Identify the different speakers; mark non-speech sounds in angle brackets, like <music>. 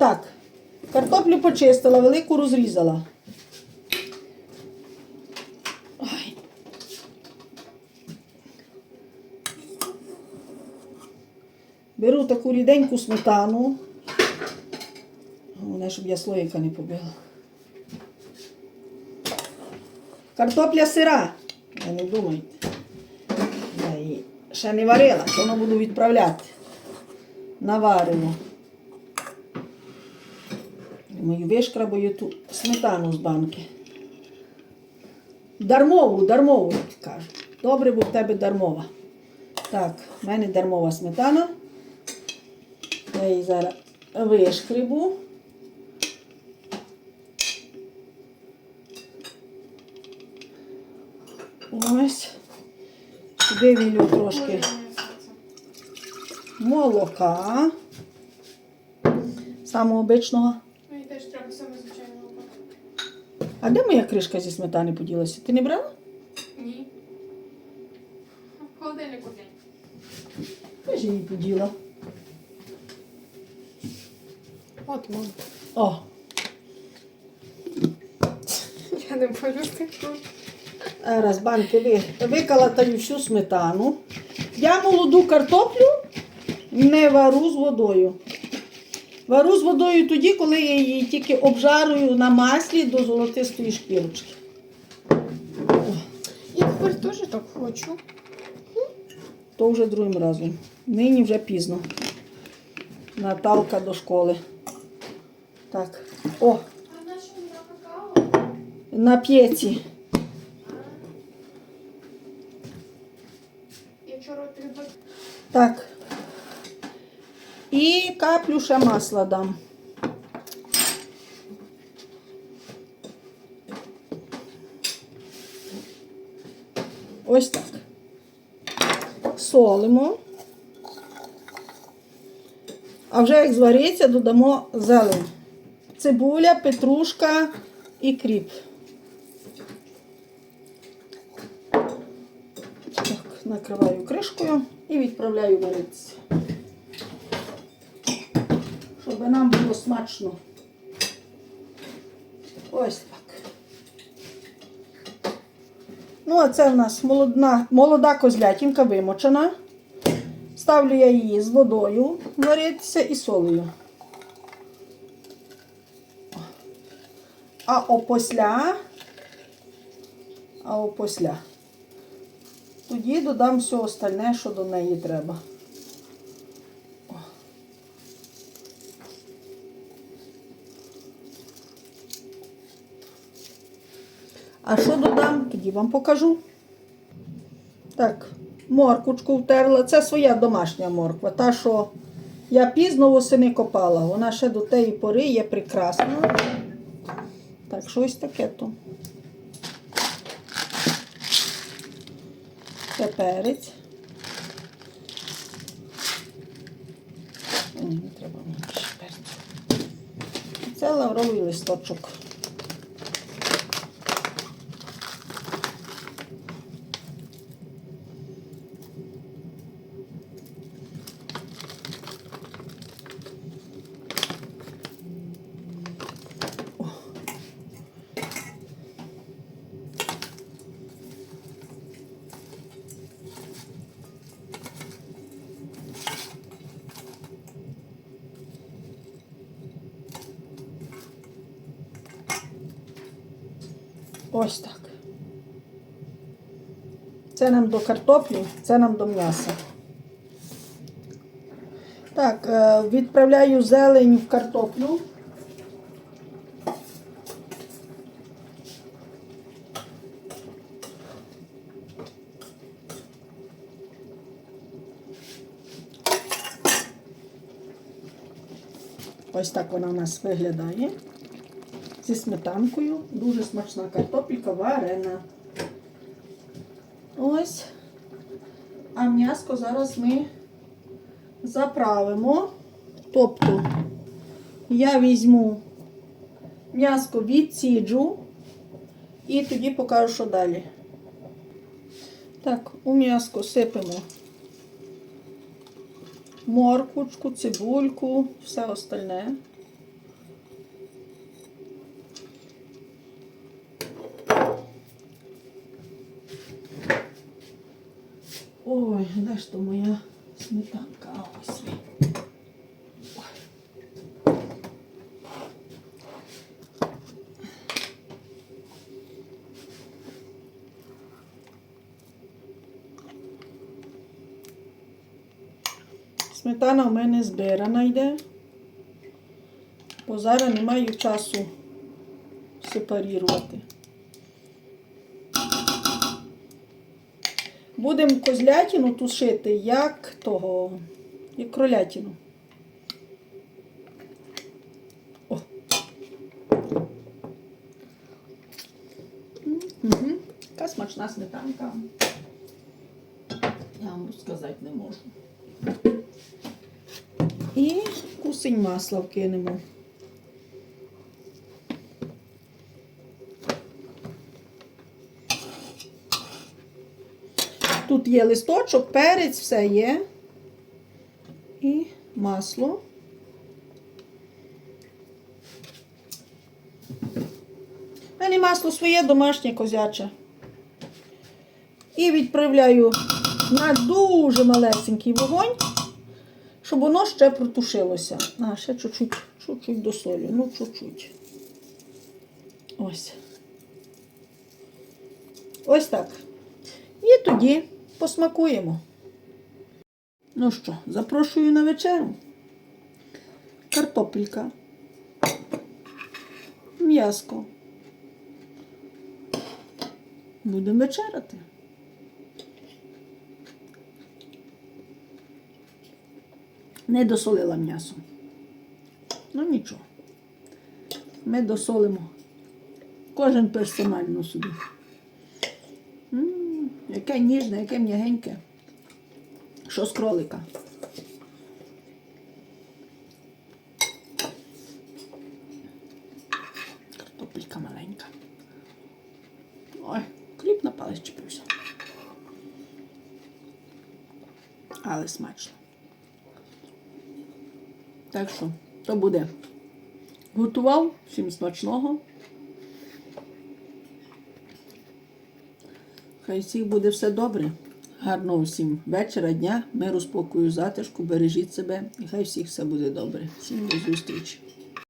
Speaker 1: Так, картоплю почистила, велику розрізала. Беру таку ріденьку сметану. Головне, щоб я слоїка не побила. Картопля сира. Я не думайте. Я її ще не варила, то буду відправляти. Наваримо. Мою вишкрабаю ту сметану з банки. Дармову, дармову, як кажуть. Добре, бо в тебе дармова. Так, в мене дармова сметана. Я її зараз вишкребу. Ось. Сюди трошки молока. Самого обичного.
Speaker 2: Теж саме звичайно лопати.
Speaker 1: А де моя кришка зі сметани поділася? Ти не брала?
Speaker 2: Ні. В холодильнику глянь.
Speaker 1: Я ж її поділа.
Speaker 2: От мам.
Speaker 1: О, <laughs>
Speaker 2: Я не з тих рук.
Speaker 1: банки ви, викалатаю всю сметану. Я молоду картоплю не вару з водою. Вару з водою тоді, коли я її тільки обжарую на маслі до золотистої шкірочки.
Speaker 2: Я тепер теж так хочу.
Speaker 1: То вже другим разом. Нині вже пізно. Наталка до школи. Так. О,
Speaker 2: А на що на какао?
Speaker 1: на п'єці.
Speaker 2: Я вчора треба.
Speaker 1: Так. І каплю ще масла дам. Ось так. Солимо. А вже як звариться, додамо зелень. Цибуля, петрушка і кріп. Так, накриваю кришкою і відправляю варитися. Щоб нам було смачно. Ось так. Ну, а це в нас молодна, молода козлятинка вимочена. Ставлю я її з водою варитися і солею. А опосля, а опосля. Тоді додам все остальне, що до неї треба. А що додам, тоді вам покажу. Так, морквочку втерла. Це своя домашня морква. Та, що я пізно восени копала. Вона ще до тієї пори є прекрасна. Так, щось таке то. Це перець. Не треба менше перцю. Це лавровий листочок. Ось так. Це нам до картоплі, це нам до м'яса. Так, е, відправляю зелень в картоплю. Ось так вона у нас виглядає. Зі сметанкою. Дуже смачна картопелька варена. Ось. А м'яско зараз ми заправимо. Тобто я візьму м'яско відсіджу і тоді покажу, що далі. Так, у м'яско сипемо морквочку, цибульку, все остальне. Де ж моя сметанка? Ось. Сметана в мене збирана йде, бо зараз не маю часу сепарірувати. Будемо козлятину тушити, як того, як кролятину. О. Угу. Яка смачна сметанка. Я вам розказати не можу. І кусень масла вкинемо. Тут є листочок, перець, все є. І масло. У мене масло своє домашнє козяче. І відправляю на дуже малесенький вогонь, щоб воно ще протушилося. А, ще чуть-чуть, чуть-чуть досолю. Ну, чуть-чуть. Ось. Ось так. І тоді посмакуємо. Ну що, запрошую на вечерю. Картопелька. М'яско. Будемо вечеряти. Не досолила м'ясо. Ну нічого. Ми досолимо. Кожен персонально собі. Яке ніжне, яке м'ягеньке. Що з кролика. Картопелька маленька. Ой, кріп на палець чіпився. Але смачно. Так що, то буде. Готував, всім смачного. Хай всіх буде все добре. Гарного всім вечора, дня, миру, спокою, затишку, бережіть себе і хай всіх все буде добре. Всім до зустрічі.